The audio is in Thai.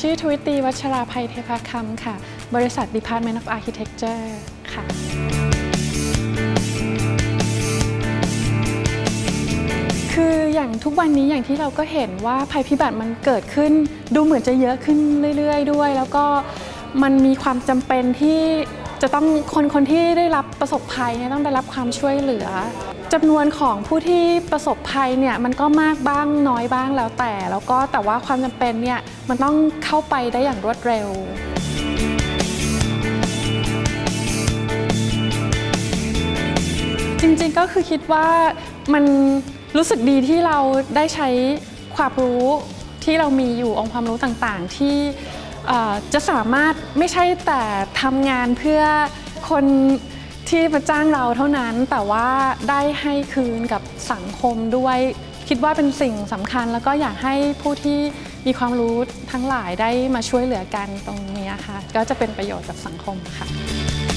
ชื่อทวิตีวัชราภัยเทพคำค่ะ บริษัท Department of Architecture ค่ะ คืออย่างทุกวันนี้อย่างที่เราก็เห็นว่าภัยพิบัติมันเกิดขึ้น ดูเหมือนจะเยอะขึ้นเรื่อย ๆ ด้วย แล้วก็มันมีความจำเป็นที่ จะต้องคนคนที่ได้รับประสบภัยเนี่ยต้องได้รับความช่วยเหลือจำนวนของผู้ที่ประสบภัยเนี่ยมันก็มากบ้างน้อยบ้างแล้วแต่ แล้วก็แต่ว่าความจำเป็นเนี่ยมันต้องเข้าไปได้อย่างรวดเร็วจริงๆก็คือคิดว่ามันรู้สึกดีที่เราได้ใช้ความรู้ที่เรามีอยู่องค์ความรู้ต่างๆ ที่ จะสามารถไม่ใช่แต่ทำงานเพื่อคนที่มาจ้างเราเท่านั้น แต่ว่าได้ให้คืนกับสังคมด้วย คิดว่าเป็นสิ่งสำคัญ แล้วก็อยากให้ผู้ที่มีความรู้ทั้งหลายได้มาช่วยเหลือกันตรงนี้ค่ะ ก็จะเป็นประโยชน์กับสังคมค่ะ